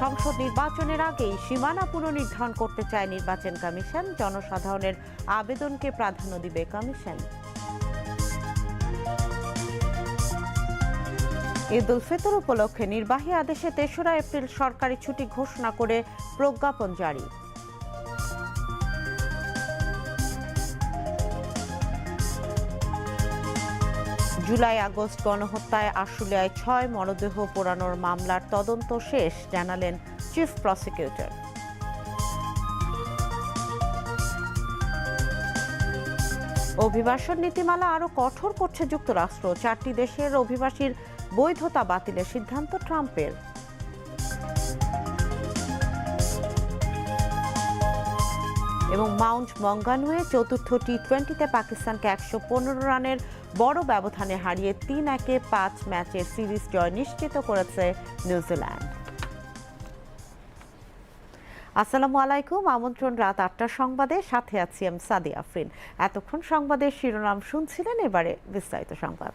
সংসদ নির্বাচনের আগেই সীমানা পুনর্নির্ধারণ করতে চায় নির্বাচন কমিশন। জনসাধারণের আবেদনকে প্রাধান্য দিবে কমিশন। ঈদ উল ফিতর উপলক্ষে নির্বাহী আদেশে তেসরা এপ্রিল সরকারি ছুটি ঘোষণা করে প্রজ্ঞাপন জারি। জুলাই আগস্ট গণহত্যায় আশুলিয়ায় ছয় মরদেহ পোড়ানোর মামলার তদন্ত শেষ, জানালেন চিফ প্রসিকিউটর। অভিবাসন নীতিমালা আরও কঠোর করছে যুক্তরাষ্ট্র। চারটি দেশের অভিবাসীর বৈধতা বাতিলের সিদ্ধান্ত ট্রাম্পের। এবং মাউন্ট মঙ্গানুয়ে চতুর্থ টি টোয়েন্টিতে পাকিস্তানকে একশো পনেরো রানের বড় ব্যবধানে হারিয়ে তিন একে পাঁচ ম্যাচের সিরিজ জয় নিশ্চিত করেছে নিউজিল্যান্ড। আসসালামু আলাইকুম, আমন্ত্রণ রাত আটটা সংবাদে, সাথে আছি আমি সাদি আফরিন। এতক্ষণ সংবাদের শিরোনাম শুনছিলেন, এবারে বিস্তারিত সংবাদ।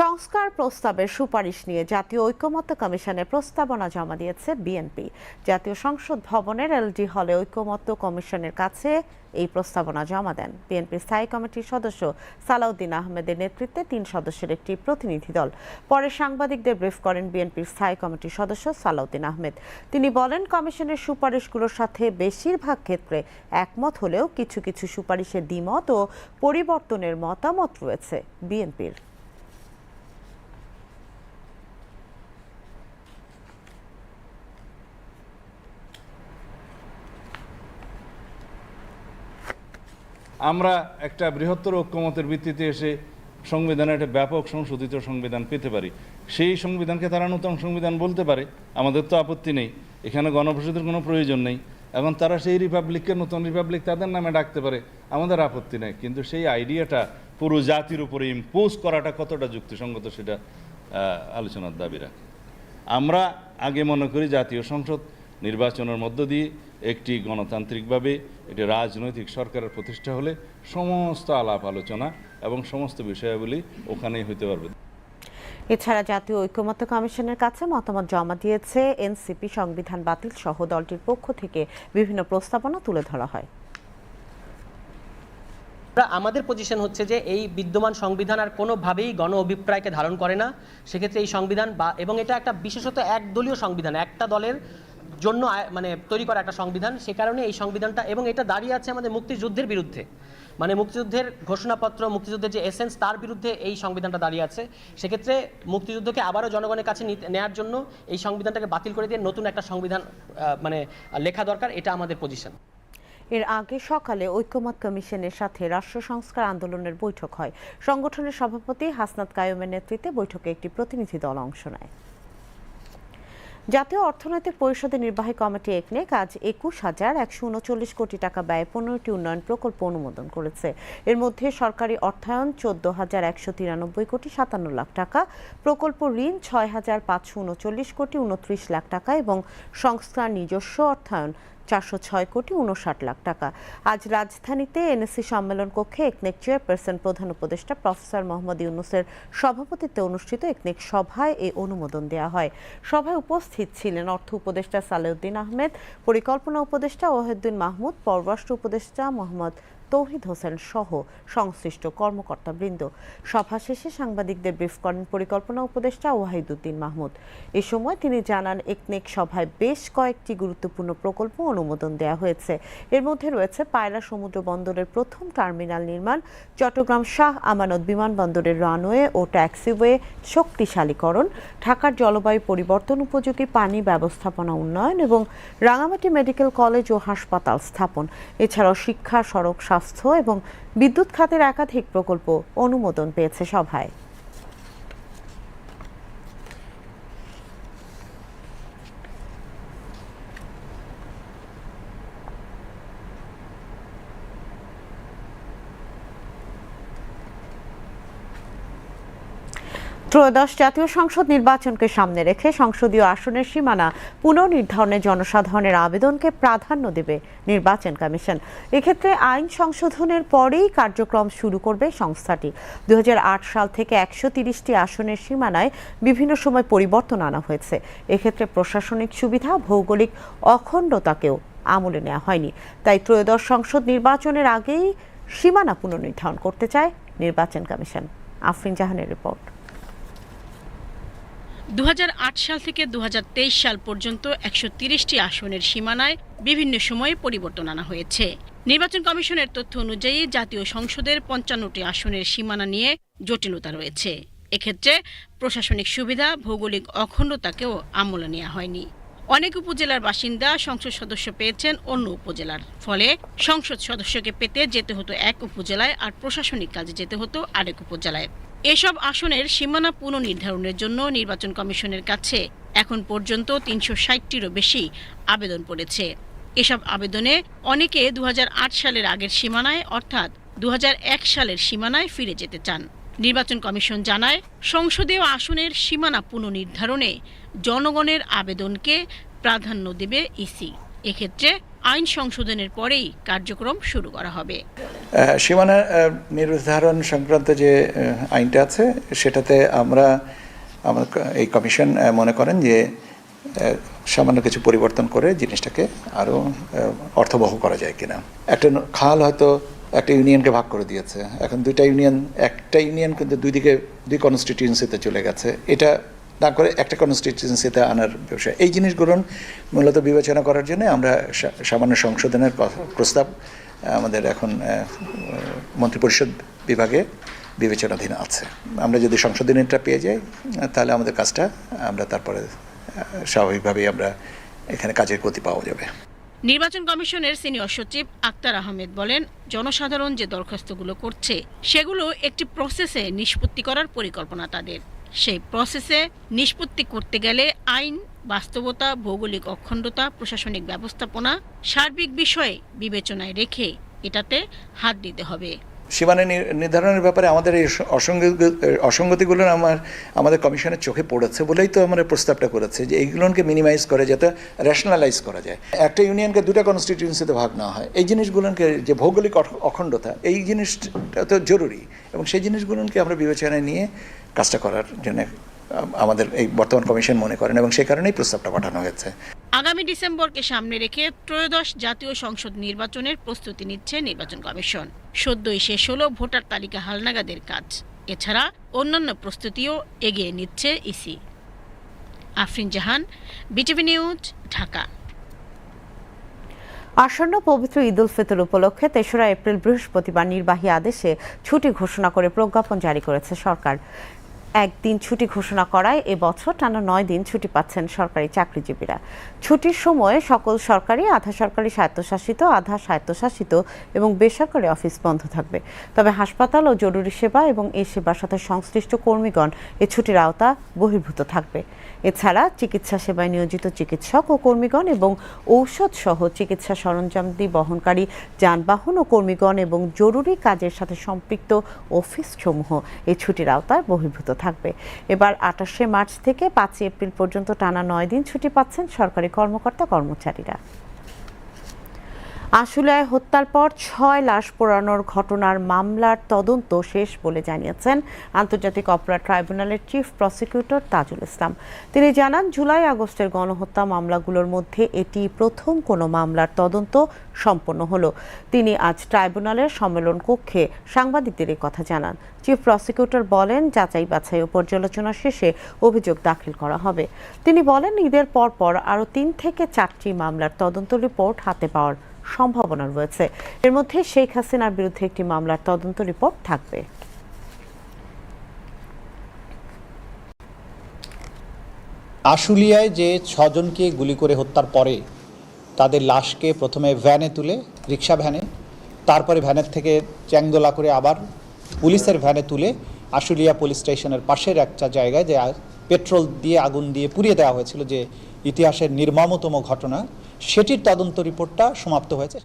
সংস্কার প্রস্তাবের সুপারিশ নিয়ে জাতীয় ঐকমত্য কমিশনে প্রস্তাবনা জমা দিয়েছে বিএনপি। জাতীয় সংসদ ভবনের এলডি হলে ঐকমত্য কমিশনের কাছে এই প্রস্তাবনা জমা দেন। বিএনপির স্থায়ী কমিটির সদস্য সালাউদ্দিন আহমেদের নেতৃত্বে তিন সদস্যের একটি প্রতিনিধি দল। পরে সাংবাদিকদের ব্রিফ করেন বিএনপির স্থায়ী কমিটির সদস্য সালাউদ্দিন আহমেদ। তিনি বলেন, কমিশনের সুপারিশগুলোর সাথে বেশিরভাগ ক্ষেত্রে একমত হলেও কিছু কিছু সুপারিশে দ্বিমত ও পরিবর্তনের মতামত রয়েছে বিএনপির। আমরা একটা বৃহত্তর ঐক্যমতের ভিত্তিতে এসে সংবিধানে একটা ব্যাপক সংশোধিত সংবিধান পেতে পারি। সেই সংবিধানকে তারা নতুন সংবিধান বলতে পারে, আমাদের তো আপত্তি নেই। এখানে গণপরিষদের কোনো প্রয়োজন নেই। এখন তারা সেই রিপাবলিককে, নতুন রিপাবলিক তাদের নামে ডাকতে পারে, আমাদের আপত্তি নেই। কিন্তু সেই আইডিয়াটা পুরো জাতির উপরে ইম্পোজ করাটা কতটা যুক্তিসঙ্গত সেটা আলোচনার দাবি রাখে। আমরা আগে মনে করি জাতীয় সংসদ নির্বাচনের মধ্য দিয়ে একটি গণতান্ত্রিকভাবে একটি রাজনৈতিক সরকারের প্রতিষ্ঠা হলে সমস্ত আলাপ আলোচনা এবং সমস্ত বিষয়াবলী ওখানেই হইতে পারবে। এছাড়া জাতীয় ঐক্যমত্য কমিশনের কাছে মতামত জমা দিয়েছে এনসিপি সংবিধান বাতিল সহ দলটির পক্ষ থেকে বিভিন্ন প্রস্তাবনা তুলে ধরা হয়। আমরা আমাদের পজিশন হচ্ছে যে এই বিদ্যমান সংবিধান আর কোনোভাবেই গণ অভিপ্রায়কে ধারণ করে না। সেক্ষেত্রে এই সংবিধান বা এবং এটা একটা বিশেষত একদলীয় সংবিধান একটা দলের জন্য মানে তৈরি করা একটা সংবিধান, সে কারণে এই সংবিধানটা, এবং এটা দাঁড়িয়ে আছে আমাদের মুক্তিযুদ্ধের বিরুদ্ধে। মানে মুক্তিযুদ্ধের ঘোষণাপত্র, মুক্তিযুদ্ধের যে এসেন্স তার বিরুদ্ধে এই সংবিধানটা দাঁড়িয়ে আছে। সেক্ষেত্রে মুক্তিযুদ্ধকে আবারও জনগণের কাছে নেয়ার জন্য এই সংবিধানটাকে বাতিল করে দিয়ে নতুন একটা সংবিধান মানে লেখা দরকার, এটা আমাদের পজিশন এর আগে সকালে ঐক্যমত কমিশনের সাথে রাষ্ট্র সংস্কার আন্দোলনের বৈঠক হয়। সংগঠনের সভাপতি হাসনাত কায়ুমের নেতৃত্বে বৈঠকে একটি প্রতিনিধি দল অংশ নেয়। জাতীয় অর্থনৈতিক পরিষদের নির্বাহী কমিটি একনেক আজ একুশ হাজার একশো উনচল্লিশ কোটি টাকা ব্যয়ে পনেরোটি উন্নয়ন প্রকল্প অনুমোদন করেছে। এর মধ্যে সরকারি অর্থায়ন চোদ্দ হাজার একশো তিরানব্বই কোটি সাতান্ন লাখ টাকা, প্রকল্প ঋণ ছয় হাজার পাঁচশো উনচল্লিশ কোটি উনত্রিশ লাখ টাকা এবং সংস্থার নিজস্ব অর্থায়ন চারশো ছয় কোটি উনষাট লাখ টাকা। আজ রাজধানীতে এনএসসি সম্মেলন কক্ষে একনেক চেয়ারপারসন প্রধান উপদেষ্টা প্রফেসর মোহাম্মদ ইউনুসের সভাপতিত্বে অনুষ্ঠিত একনেক সভায় এই অনুমোদন দেওয়া হয়। সভায় উপস্থিত ছিলেন অর্থ উপদেষ্টা সালেউদ্দিন আহমেদ, পরিকল্পনা উপদেষ্টা ওহেদ্দিন মাহমুদ, পররাষ্ট্র উপদেষ্টা মোহাম্মদ তৌহিদ হোসেন সহ সংশ্লিষ্ট কর্মকর্তাবৃন্দ। সভা শেষে সাংবাদিকদের ব্রিফ করেন পরিকল্পনা উপদেষ্টা ওয়াহিদুদ্দিন মাহমুদ। এ সময় তিনি জানান, একনেক সভায় বেশ কয়েকটি গুরুত্বপূর্ণ প্রকল্প অনুমোদন দেওয়া হয়েছে। এর মধ্যে রয়েছে পায়রা সমুদ্র বন্দরের প্রথম টার্মিনাল নির্মাণ, চট্টগ্রাম শাহ আমানত বিমানবন্দরের রানওয়ে ও ট্যাক্সিওয়ে শক্তিশালীকরণ, ঢাকার জলবায়ু পরিবর্তন উপযোগী পানি ব্যবস্থাপনা উন্নয়ন এবং রাঙামাটি মেডিকেল কলেজ ও হাসপাতাল স্থাপন। এছাড়াও শিক্ষা, সড়ক, স্বাস্থ্য এবং বিদ্যুৎ খাতের একাধিক প্রকল্প অনুমোদন পেয়েছে সভায়। ত্রয়োদশ জাতীয় সংসদ নির্বাচনকে সামনে রেখে সংসদীয় আসনের সীমানা পুনর্নির্ধারণে জনসাধারণের আবেদনকে প্রাধান্য দেবে নির্বাচন কমিশন। এক্ষেত্রে আইন সংশোধনের পরেই কার্যক্রম শুরু করবে সংস্থাটি। দু হাজার আট সাল থেকে একশো তিরিশটি আসনের সীমানায় বিভিন্ন সময় পরিবর্তন আনা হয়েছে। এক্ষেত্রে প্রশাসনিক সুবিধা, ভৌগোলিক অখণ্ডতাকেও আমলে নেওয়া হয়নি। তাই ত্রয়োদশ সংসদ নির্বাচনের আগেই সীমানা পুনর্নির্ধারণ করতে চায় নির্বাচন কমিশন। আফরিন জাহানের রিপোর্ট। দু হাজার আট সাল থেকে দু হাজার তেইশ সাল পর্যন্ত একশো তিরিশটি আসনের সীমানায় বিভিন্ন সময়ে পরিবর্তন আনা হয়েছে। নির্বাচন কমিশনের তথ্য অনুযায়ী জাতীয় সংসদের পঞ্চান্নটি আসনের সীমানা নিয়ে জটিলতা রয়েছে। এক্ষেত্রে প্রশাসনিক সুবিধা, ভৌগোলিক অখণ্ডতাকেও আমলে নেওয়া হয়নি। অনেক উপজেলার বাসিন্দা সংসদ সদস্য পেয়েছেন অন্য উপজেলার। ফলে সংসদ সদস্যকে পেতে যেতে হতো এক উপজেলায় আর প্রশাসনিক কাজে যেতে হতো আরেক উপজেলায়। এসব আসনের সীমানা পুনর্নির্ধারণের জন্য নির্বাচন কমিশনের কাছে এখন পর্যন্ত তিনশো ষাটটিরও বেশি আবেদন পড়েছে। এসব আবেদনে অনেকে দু হাজার আট সালের আগের সীমানায় অর্থাৎ দু হাজার এক সালের সীমানায় ফিরে যেতে চান। নির্বাচন কমিশন জানায়, সংসদীয় আসনের সীমানা পুনর্নির্ধারণে জনগণের আবেদনকে প্রাধান্য দেবে ইসি। এক্ষেত্রে আইন সংশোধনের পরেই কার্যক্রম শুরু করা হবে। সীমানা নির্ধারণ সংক্রান্ত যে আইনটা আছে, সেটাতে আমরা, আমার এই কমিশন মনে করেন যে সামান্য কিছু পরিবর্তন করে জিনিসটাকে আরও অর্থবহ করা যায় কিনা। একটা খাল হয়তো একটা ইউনিয়নকে ভাগ করে দিয়েছে। এখন দুইটা ইউনিয়ন, একটা ইউনিয়ন কিন্তু দুই দিকে, দুই কনস্টিটিউয়েন্সিতে চলে গেছে। এটা না করে একটা কনস্টিটিউয়েন্সিতে আনার বিষয়। এই জিনিসগুলো মূলত বিবেচনা করার জন্য আমরা সামান্য সংশোধনের প্রস্তাব আমাদের এখন মন্ত্রিপরিষদ বিভাগে বিবেচনাধীন আছে। আমরা যদি সংশোধনীটা পেয়ে যাই, তাহলে আমাদের কাজটা আমরা তারপরে স্বাভাবিকভাবেই আমরা এখানে কাজের গতি পাওয়া যাবে। নির্বাচন কমিশনের সিনিয়র সচিব আক্তার আহমেদ বলেন, জনসাধারণ যে দরখাস্তগুলো করছে, সেগুলো একটি প্রসেসে নিষ্পত্তি করার পরিকল্পনা তাদের। সেই প্রসেসে নিষ্পত্তি করতে গেলে আইন, বাস্তবতা, ভৌগোলিক অখণ্ডতা, প্রশাসনিক ব্যবস্থাপনা, সার্বিক বিষয়ে বিবেচনায় রেখে এটাতে হাত দিতে হবে। সীমানা নির্ধারণের ব্যাপারে আমাদের এই অসঙ্গতি অসঙ্গতিগুলো আমার, আমাদের কমিশনের চোখে পড়েছে বলেই তো আমরা প্রস্তাবটা করেছে যে এইগুলোকে মিনিমাইজ করে যাতে রেশনালাইজ করা যায়। একটা ইউনিয়নকে দুটা কনস্টিটিউন্সিতে ভাগ না হয়। এই জিনিসগুলোকে যে ভৌগোলিক অখ- অখণ্ডতা, এই জিনিসটা তো জরুরি এবং সেই জিনিসগুলোকে আমরা বিবেচনায় নিয়ে কাজটা করার জন্য আমাদের এই বর্তমান কমিশন মনে করেন এবং সেই কারণেই প্রস্তাবটা পাঠানো হয়েছে। আগামী ডিসেম্বরকে সামনে রেখে ত্রয়োদশ জাতীয় সংসদ নির্বাচনের প্রস্তুতি নিচ্ছে নির্বাচন কমিশন। সদ্যই শেষ হলো ভোটার তালিকা হালনাগাদের কাজ। এছাড়া অন্যান্য প্রস্তুতিও এগিয়ে নিচ্ছে EC. Afrin Jahan, BTV news, Dhaka. আসন্ন পবিত্র ঈদ উল ফিতর উপলক্ষে তেসরা এপ্রিল বৃহস্পতিবার নির্বাহী আদেশে ছুটি ঘোষণা করে প্রজ্ঞাপন জারি করেছে সরকার। একদিন ছুটি ঘোষণা করায় এবছর টানা নয় দিন ছুটি পাচ্ছেন সরকারি চাকরিজীবীরা। ছুটির সময়ে সকল সরকারি, আধা সরকারি স্বায়ত্তশাসিত, আধা স্বায়ত্তশাসিত এবং বেসরকারি অফিস বন্ধ থাকবে। তবে হাসপাতাল ও জরুরি সেবা এবং এই সেবার সাথে সংশ্লিষ্ট কর্মীগণ এ ছুটির আওতা বহির্ভূত থাকবে। এছাড়া চিকিৎসা সেবায় নিয়োজিত চিকিৎসক ও কর্মীগণ এবং ঔষধ সহ চিকিৎসা সরঞ্জামদি বহনকারী যানবাহন ও কর্মীগণ এবং জরুরি কাজের সাথে সম্পৃক্ত অফিসসমূহ এই ছুটির আওতায় বহির্ভূত থাকবে। এবার আঠাশে মার্চ থেকে পাঁচই এপ্রিল পর্যন্ত টানা নয় দিন ছুটি পাচ্ছেন সরকারি কর্মকর্তা কর্মচারীরা আশুলিয়ায় হত্যার পর ছয় লাশ পোড়ানোর ঘটনার মামলার তদন্ত শেষ বলে জানিয়েছেন আন্তর্জাতিক অপরাধ ট্রাইব্যুনালের চিফ প্রসিকিউটর তাজুল ইসলাম। তিনি জানান, জুলাই আগস্টের গণহত্যা মামলাগুলোর মধ্যে এটি প্রথম কোনো মামলার তদন্ত সম্পন্ন হলো। তিনি আজ ট্রাইব্যুনালের সম্মেলন কক্ষে সাংবাদিকদের কথা জানান। চিফ প্রসিকিউটর বলেন, যাচাই বাছাই ও পর্যালোচনা শেষে অভিযোগ দাখিল করা হবে। তিনি বলেন, ঈদের পর পর আরও তিন থেকে চারটি মামলার তদন্ত রিপোর্ট হাতে পাওয়ার সম্ভাবনা রয়েছে। এর মধ্যে শেখ হাসিনার বিরুদ্ধে একটি মামলার তদন্ত রিপোর্ট থাকবে। আশুলিয়ায় যে ছজনকে গুলি করে হত্যার পরে তাদের লাশকে প্রথমে ভ্যানে তুলে রিক্সা ভ্যানে, তারপরে ভ্যানের থেকে চ্যাংদোলা করে আবার পুলিশের ভ্যানে তুলে আশুলিয়া পুলিশ স্টেশনের পাশের একটা জায়গায় যে পেট্রোল দিয়ে আগুন দিয়ে পুড়িয়ে দেওয়া হয়েছিল যে ইতিহাসের নির্মমতম ঘটনা সেটির তদন্ত রিপোর্টটা সমাপ্ত হয়েছে।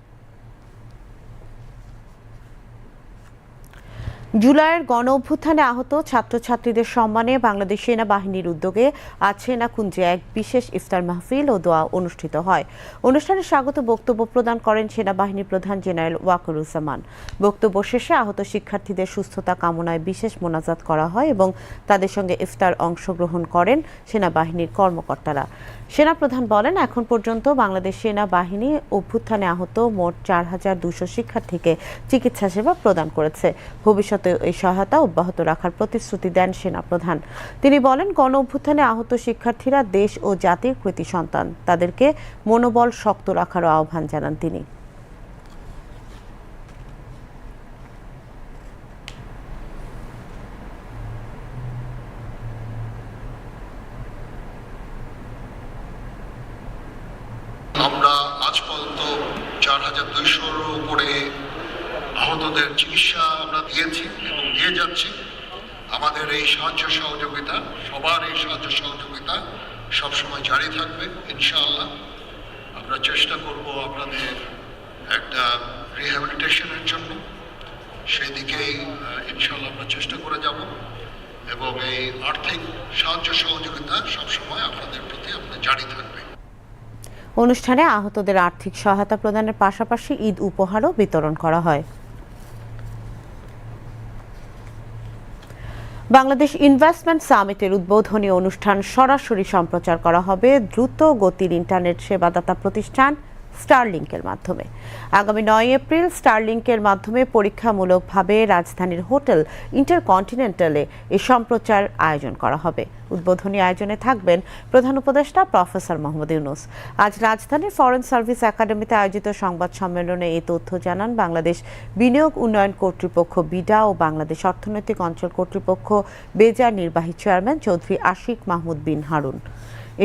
জুলাইয়ের গণ অভ্যুত্থানে আহত ছাত্রছাত্রীদের সম্মানে বাংলাদেশ সেনাবাহিনীর উদ্যোগে আজ সেনাকুঞ্জে এক বিশেষ ইফতার মাহফিল ও দোয়া অনুষ্ঠিত হয়। অনুষ্ঠানে স্বাগত বক্তব্য প্রদান করেন সেনাবাহিনীর প্রধান জেনারেল ওয়াকরুজ্জামান। বক্তব্য শেষে আহত শিক্ষার্থীদের সুস্থতা কামনায় বিশেষ মোনাজাত করা হয় এবং তাদের সঙ্গে ইফতার অংশগ্রহণ করেন সেনাবাহিনীর কর্মকর্তারা। সেনাপ্রধান বলেন, এখন পর্যন্ত বাংলাদেশ সেনাবাহিনী অভ্যুত্থানে আহত মোট চার হাজার দুশো শিক্ষার্থীকে চিকিৎসা সেবা প্রদান করেছে। ভবিষ্যতে এই সহায়তা অব্যাহত রাখার প্রতিশ্রুতি দেন সেনাপ্রধান। তিনি বলেন গণ অভ্যুত্থানে আহত শিক্ষার্থীরা দেশ ও জাতির কৃতি সন্তান। তাদেরকে মনোবল শক্ত রাখারও আহ্বান জানান তিনি আমরা আজ পর্যন্ত চার হাজার দুইশোর উপরে আহতদের চিকিৎসা আমরা দিয়েছি এবং দিয়ে যাচ্ছি আমাদের এই সাহায্য সহযোগিতা সবার এই সাহায্য সহযোগিতা সবসময় জারি থাকবে ইনশাআল্লাহ আমরা চেষ্টা করব আপনাদের একটা রিহ্যাবিলিটেশনের জন্য। সেই দিকেই আহ, আমরা চেষ্টা করে যাব এবং এই আর্থিক সাহায্য সহযোগিতা সবসময় আপনাদের প্রতি আমাদের জারি থাকবে। অনুষ্ঠানে আহতদের আর্থিক সহায়তা প্রদানের পাশাপাশি ঈদ উপহারও বিতরণ করা হয়। বাংলাদেশ ইনভেস্টমেন্ট সামিটের উদ্বোধনী অনুষ্ঠান সরাসরি সম্প্রচার করা হবে। দ্রুত গতির ইন্টারনেট সেবাদাতা প্রতিষ্ঠান স্টারলিংকের মাধ্যমে। আগামী নয় এপ্রিল স্টারলিংকের মাধ্যমে পরীক্ষামূলকভাবে রাজধানীর হোটেল ইন্টারকন্টিনেন্টালে এই সম্প্রচার আয়োজন করা হবে। উদ্বোধনী আয়োজনে থাকবেন প্রধান উপদেষ্টা প্রফেসর মোহাম্মদ ইউনুস। আজ রাজধানীর ফরেন সার্ভিস একাডেমিতে আয়োজিত সংবাদ সম্মেলনে এই তথ্য জানান বাংলাদেশ বিনিয়োগ উন্নয়ন কর্তৃপক্ষ বিডা ও বাংলাদেশ অর্থনৈতিক অঞ্চল কর্তৃপক্ষ বেজার নির্বাহী চেয়ারম্যান চৌধুরী আশিক মাহমুদ বিন হারুন।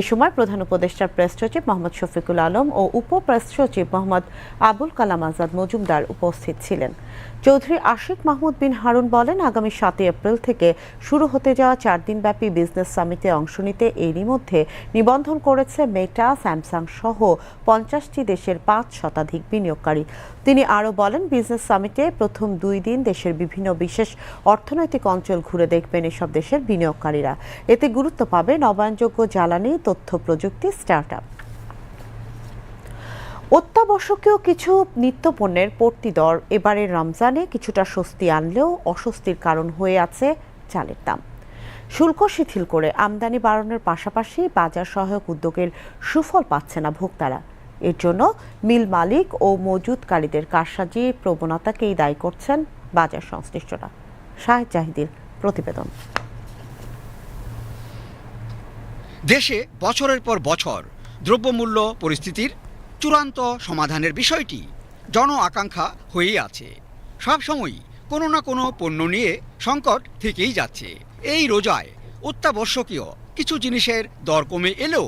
এ সময় প্রধান উপদেষ্টার প্রেস সচিব মোহাম্মদ শফিকুল আলম ও উপ প্রেস সচিব মোহাম্মদ আবুল কালাম আজাদ মজুমদার উপস্থিত ছিলেন। চৌধুরী আশিক মাহমুদ বিন হারুন বলেন, আগামী সাতই এপ্রিল থেকে শুরু হতে যাওয়া চার দিনব্যাপী বিজনেস সামিটে অংশ নিতে এরই মধ্যে নিবন্ধন করেছে মেটা, স্যামসাং সহ পঞ্চাশটি দেশের পাঁচ শতাধিক বিনিয়োগকারী। তিনি আরও বলেন, বিজনেস সামিটে প্রথম দুই দিন দেশের বিভিন্ন বিশেষ অর্থনৈতিক অঞ্চল ঘুরে দেখবেন এসব দেশের বিনিয়োগকারীরা। এতে গুরুত্ব পাবে নবায়নযোগ্য জ্বালানি, তথ্য প্রযুক্তি, স্টার্টআপ। অত্যাবশ্যকীয় কিছু নিত্যপণ্যের পড়তি দর। এবারের রমজানে কিছুটা স্বস্তি আনলেও অস্বস্তির কারণ হয়ে আছে চালের দাম। শুল্ক শিথিল করে আমদানি বাড়ানোর পাশাপাশি বাজার সহায়ক উদ্যোগের সুফল পাচ্ছে না ভোক্তারা। এর জন্য মিল মালিক ও মজুতকারীদের কারসাজি প্রবণতাকেই দায়ী করছেন বাজার সংশ্লিষ্টরা। শাহেদ জাহিদের প্রতিবেদন। দেশে বছরের পর বছর দ্রব্যমূল্য পরিস্থিতির চূড়ান্ত সমাধানের বিষয়টি জন আকাঙ্ক্ষা হয়েই আছে। সবসময়ই কোনো না কোনো পণ্য নিয়ে সংকট থেকেই যাচ্ছে। এই রোজায় অত্যাবশ্যকীয় কিছু জিনিসের দর কমে এলেও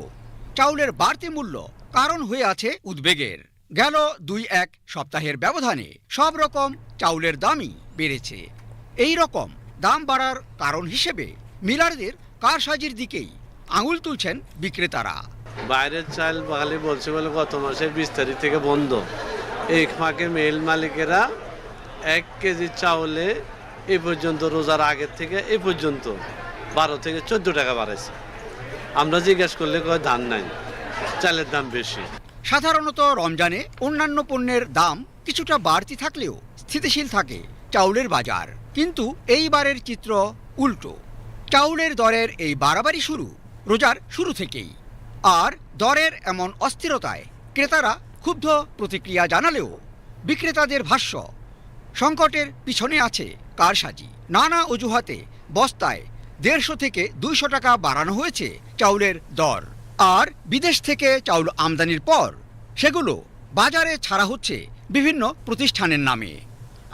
চাউলের বাড়তি মূল্য কারণ হয়ে আছে উদ্বেগের। গেল দুই এক সপ্তাহের ব্যবধানে সব রকম চাউলের দামই বেড়েছে। এই রকম দাম বাড়ার কারণ হিসেবে মিলারদের কারসাজির দিকেই আঙুল তুলছেন বিক্রেতারা। বাইরের চাল বাঙালি বলছে বলে গত মাসের বিশ তারিখ থেকে বন্ধ। এই ফাঁকে মেল মালিকেরা এক কেজি চাউলে এ পর্যন্ত রোজার আগের থেকে এ পর্যন্ত বারো থেকে চোদ্দ টাকা বাড়াইছে। আমরা জিজ্ঞেস করলে কয়, ধান নাই, চালের দাম বেশি। সাধারণত রমজানে অন্যান্য পণ্যের দাম কিছুটা বাড়তি থাকলেও স্থিতিশীল থাকে চাউলের বাজার। কিন্তু এইবারের চিত্র উল্টো। চাউলের দরের এই বাড়াবাড়ি শুরু রোজার শুরু থেকেই। আর দরের এমন অস্থিরতায় ক্রেতারা ক্ষুব্ধ প্রতিক্রিয়া জানালেও বিক্রেতাদের ভাষ্য, সংকটের পিছনে আছে কারসাজি। নানা অজুহাতে বস্তায় দেড়শো থেকে দুইশো টাকা বাড়ানো হয়েছে চাউলের দর। আর বিদেশ থেকে চাউল আমদানির পর সেগুলো বাজারে ছাড়া হচ্ছে বিভিন্ন প্রতিষ্ঠানের নামে।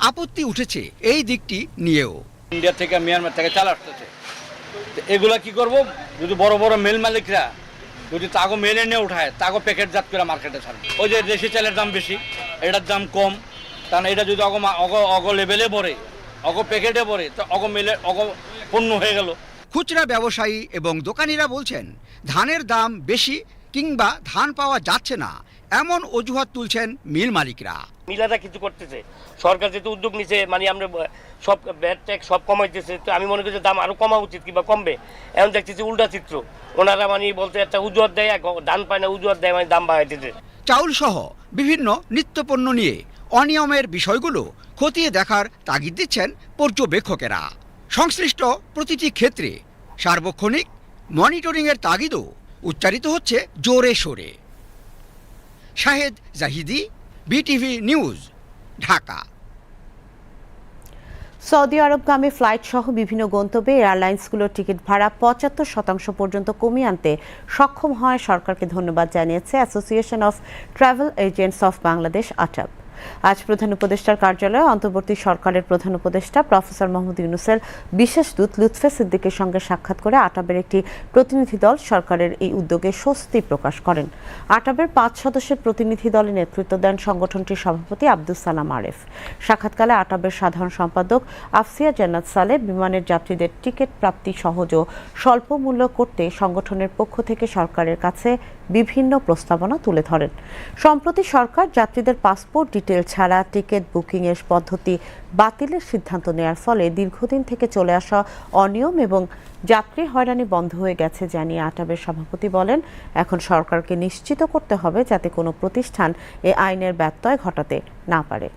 আপত্তি উঠেছে এই দিকটি নিয়েও। ইন্ডিয়া থেকে, মিয়ানমার থেকে চাল আসতেছে। এগুলা কি করব? যদি বড় বড় মেল মালিকরা যদি তাগো মেলে নিয়ে উঠায়, তাগো প্যাকেটজাত করে মার্কেটে ছাড়বে ওই যে দেশি চালের দাম বেশি, এটার দাম কম। কারণ এটা যদি অগ অগ অগ লেভেলে পড়ে, অগ প্যাকেটে পড়ে, তো অগ মেলে অগ পণ্য হয়ে গেল। খুচরা ব্যবসায়ী এবং দোকানিরা বলছেন, ধানের দাম বেশি কিংবা ধান পাওয়া যাচ্ছে না। এমন অজুহাত তুলছেন মিল মালিকরা। মিলাদা কিছু করতেছে। সরকার যেহেতু উদ্যোগ নিছে মানে আমরা সব ব্যাট ট্যাক্স সব কমাইতেছে তো আমি মনে করি যে দাম আরও কমা উচিত কিংবা কমবে। এখন দেখতেছি উল্টা চিত্র। ওনারা মানে বলতে একটা উজুয়াত দেয় ধান পায় না উজুয়াত দেয় মানে দাম বাড়াইতেছে। চাউল সহ বিভিন্ন নিত্যপণ্য নিয়ে অনিয়মের বিষয়গুলো খতিয়ে দেখার তাগিদ দিচ্ছেন পর্যবেক্ষকেরা। সংশ্লিষ্ট প্রতিটি ক্ষেত্রে সার্বক্ষণিক মনিটরিংয়ের তাগিদও উচ্চারিত হচ্ছে জোরে সোরে। Shahed Zahidi, BTV news, Dhaka. Saudi আরবগামী flight সহ বিভিন্ন গন্তব্যে এয়ারলাইন্সগুলোর টিকিট ভাড়া পঁচাত্তর শতাংশ পর্যন্ত কমিয়ে আনতে সক্ষম হয় সরকারকে ধন্যবাদ জানিয়েছে association of travel agents of Bangladesh, ATAB. আজ প্রধান উপদেষ্টার কার্যালয়ে অন্তর্বর্তী সরকারের প্রধান উপদেষ্টা প্রফেসর মোহাম্মদ ইউনুসের বিশেষ দূত লুৎফে সিদ্দিকের সঙ্গে সাক্ষাৎ করে আটাবের একটি প্রতিনিধি দল সরকারের এই উদ্যোগে স্বস্তি প্রকাশ করেন। আটাবের পাঁচ সদস্যের প্রতিনিধি দলে নেতৃত্ব দেন সংগঠনটির সভাপতি আব্দুল সালাম আরেফ। সাক্ষাৎকালে আটাবের সাধারণ সম্পাদক আফসিয়া জান্নাত সালে বিমানের যাত্রীদের টিকিট প্রাপ্তি সহজ ও স্বল্প মূল্য করতে সংগঠনের পক্ষ থেকে সরকারের কাছে বিভিন্ন প্রস্তাবনা তুলে ধরেন। সম্প্রতি সরকার যাত্রীদের পাসপোর্ট ডিটেল ছাড়া টিকিট বুকিংয়ের পদ্ধতি বাতিলের সিদ্ধান্ত নেয়ার ফলে দীর্ঘদিন থেকে চলে আসা অনিয়ম এবং যাত্রী হয়রানি বন্ধ হয়ে গেছে জানিয়ে আটাবের সভাপতি বলেন, এখন সরকারকে নিশ্চিত করতে হবে যাতে কোনো প্রতিষ্ঠান এ আইনের ব্যত্যয় ঘটাতে না পারে।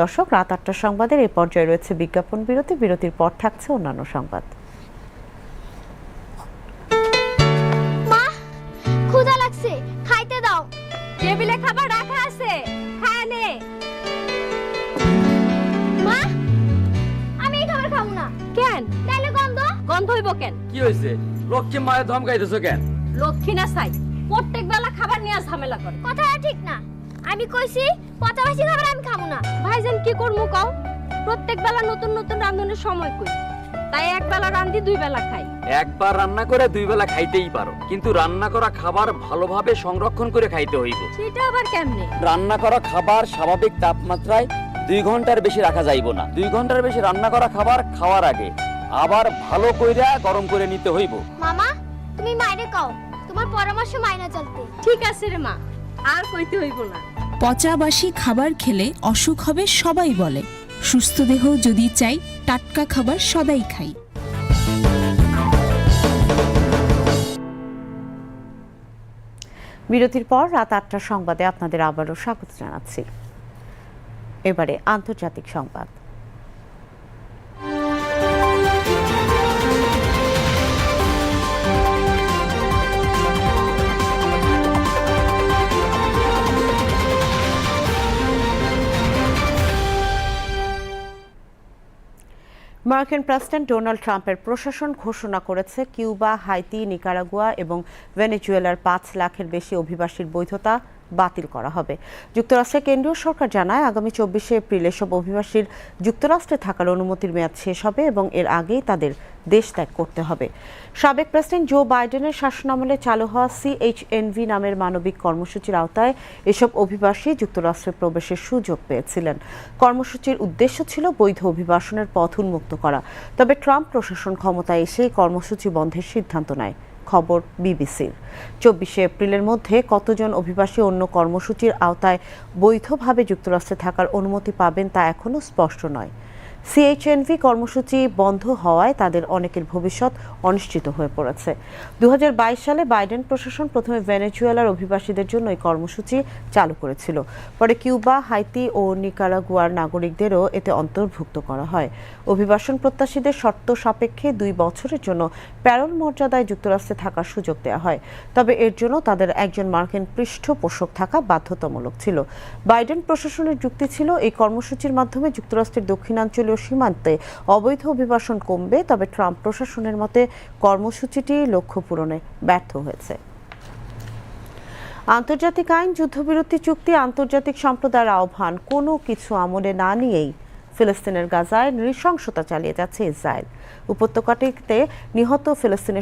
দর্শক, রাত আটটার সংবাদের এই পর্যায়ে রয়েছে বিজ্ঞাপন বিরতি। বিরতির পর থাকছে অন্যান্য সংবাদ। কেন কি হয়েছে? লক্ষ্মী মায়ের ধমকাইতেছো কেন? লক্ষ্মী না চাই প্রত্যেক বেলা খাবার নিয়ে ঝামেলা করে। কথাটা ঠিক না। আমি কইছি পচাবাসি খাবার আমি খাব না। ভাইজান কি করমু কও? প্রত্যেক বেলা নতুন নতুন রান্ধনের সময় কই। তাই এক বেলা রান্ধি দুই বেলা খাই। একবার রান্না করে দুই বেলা খাইতেই পারো। কিন্তু রান্না করা খাবার ভালোভাবে সংরক্ষণ করে খাইতে হইব। সেটা আবার কেমনে? রান্না করা খাবার স্বাভাবিক তাপমাত্রায় দুই ঘণ্টার বেশি রাখা যাইব না। দুই ঘণ্টার বেশি রান্না করা খাবার খাওয়ার আগে আবার ভালো কইরা গরম করে নিতে হইব। মামা তুমি মাইরে কও তোমার পরামর্শ মাইনা চলতে। ঠিক আছে রে মা আর কইতে হইব না। পচাবাসি খাবার খেলে অসুখ হবে সবাই বলে। সুস্থ দেহ যদি চাই টাটকা খাবার সদাই খাই। বিরতির পর রাত আটটার সংবাদে আপনাদের আবারও স্বাগত জানাচ্ছি। এবারে আন্তর্জাতিক সংবাদ। মার্কিন প্রেসিডেন্ট ডোনাল্ড ট্রাম্পের প্রশাসন ঘোষণা করেছে কিউবা, হাইতি, নিকারাগুয়া এবং ভেনেজুয়েলার পাঁচ লাখের বেশি অভিবাসীর বৈধতা বাতিল করা হবে। যুক্তরাষ্ট্রের কেন্দ্রীয় সরকার জানায়, আগামী চব্বিশে এপ্রিল এসব অভিবাসীর যুক্তরাষ্ট্রে থাকার অনুমতির মেয়াদ শেষ হবে এবং এর আগেই তাদের দেশ ত্যাগ করতে হবে। সাবেক প্রেসিডেন্ট জো বাইডেনের শাসনামলে চালু হওয়া সিএইচএনভি নামের মানবিক কর্মসূচির আওতায় এসব অভিবাসী যুক্তরাষ্ট্রে প্রবেশের সুযোগ পেয়েছিলেন। কর্মসূচির উদ্দেশ্য ছিল বৈধ অভিবাসনের পথ উন্মুক্ত করা। তবে ট্রাম্প প্রশাসন ক্ষমতায় এসেই কর্মসূচি বন্ধের সিদ্ধান্ত নেয়। খবর বিবিসির। চব্বিশে এপ্রিলের মধ্যে কতজন অভিবাসী অন্য কর্মসূচির আওতায় বৈধভাবে যুক্তরাষ্ট্রে থাকার অনুমতি পাবেন তা এখনও স্পষ্ট নয়। সিএইচএনভি কর্মসূচি বন্ধ হওয়ায় তাদের অনেকের ভবিষ্যৎ অনিশ্চিত হয়ে পড়েছে। দু হাজার বাইশ সালে বাইডেন প্রশাসন প্রথমে ভেনেজুয়েলার অভিবাসীদের জন্য এই কর্মসূচি চালু করেছিল। পরে কিউবা, হাইতি ও নিকারাগুয়ার নাগরিকদেরও এতে অন্তর্ভুক্ত করা হয়। অভিবাসন প্রত্যাশীদের শর্ত সাপেক্ষে দুই বছরের জন্য প্যারল মর্যাদায় যুক্তরাষ্ট্রে থাকার সুযোগ দেওয়া হয়। তবে এর জন্য তাদের একজন মার্কিন পৃষ্ঠপোষক থাকা বাধ্যতামূলক ছিল। বাইডেন প্রশাসনের যুক্তি ছিল, এই কর্মসূচির মাধ্যমে যুক্তরাষ্ট্রের দক্ষিণাঞ্চলীয় সীমান্তে অবৈধ অভিবাসন কমবে, তবে ট্রাম্প প্রশাসনের মতে কর্মসূচিটি লক্ষ্য পূরণে ব্যর্থ হয়েছে। আন্তর্জাতিক আইন, যুদ্ধবিরতি চুক্তি, আন্তর্জাতিক সম্প্রদায়ের আহ্বান, কোনো কিছু আমলে না নিয়েই ফিলিস্তিনের গাজায় নৃশংসতা চালিয়ে যাচ্ছে ইসরায়েল। উপত্যকাটিতে নিহত ফিলিস্তিনের